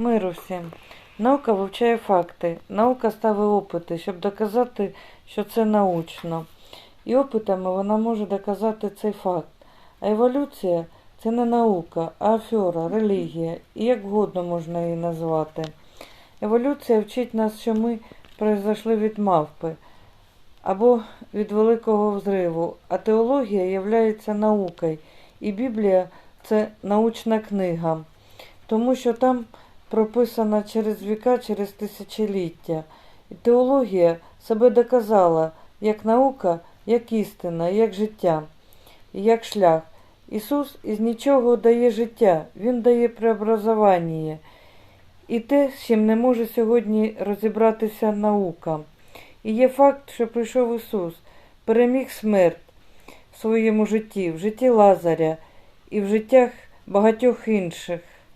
Миру всім. Наука вивчає факти. Наука ставить опити, щоб доказати, що це научно. І опитами вона може доказати цей факт. А еволюція це не наука, а афера, релігія, і як вгодно можна її назвати. Еволюція вчить нас, що ми произошли від мавпи або від великого взриву, а теологія являється наукою, і Біблія це научна книга, тому що там прописана через віка, через тисячоліття. І теологія себе доказала як наука, як істина, як життя, як шлях. Ісус із нічого дає життя, Він дає преобразування. І те, з чим не може сьогодні розібратися наука. І є факт, що прийшов Ісус, переміг смерть в своєму житті, в житті Лазаря і в життях багатьох інших.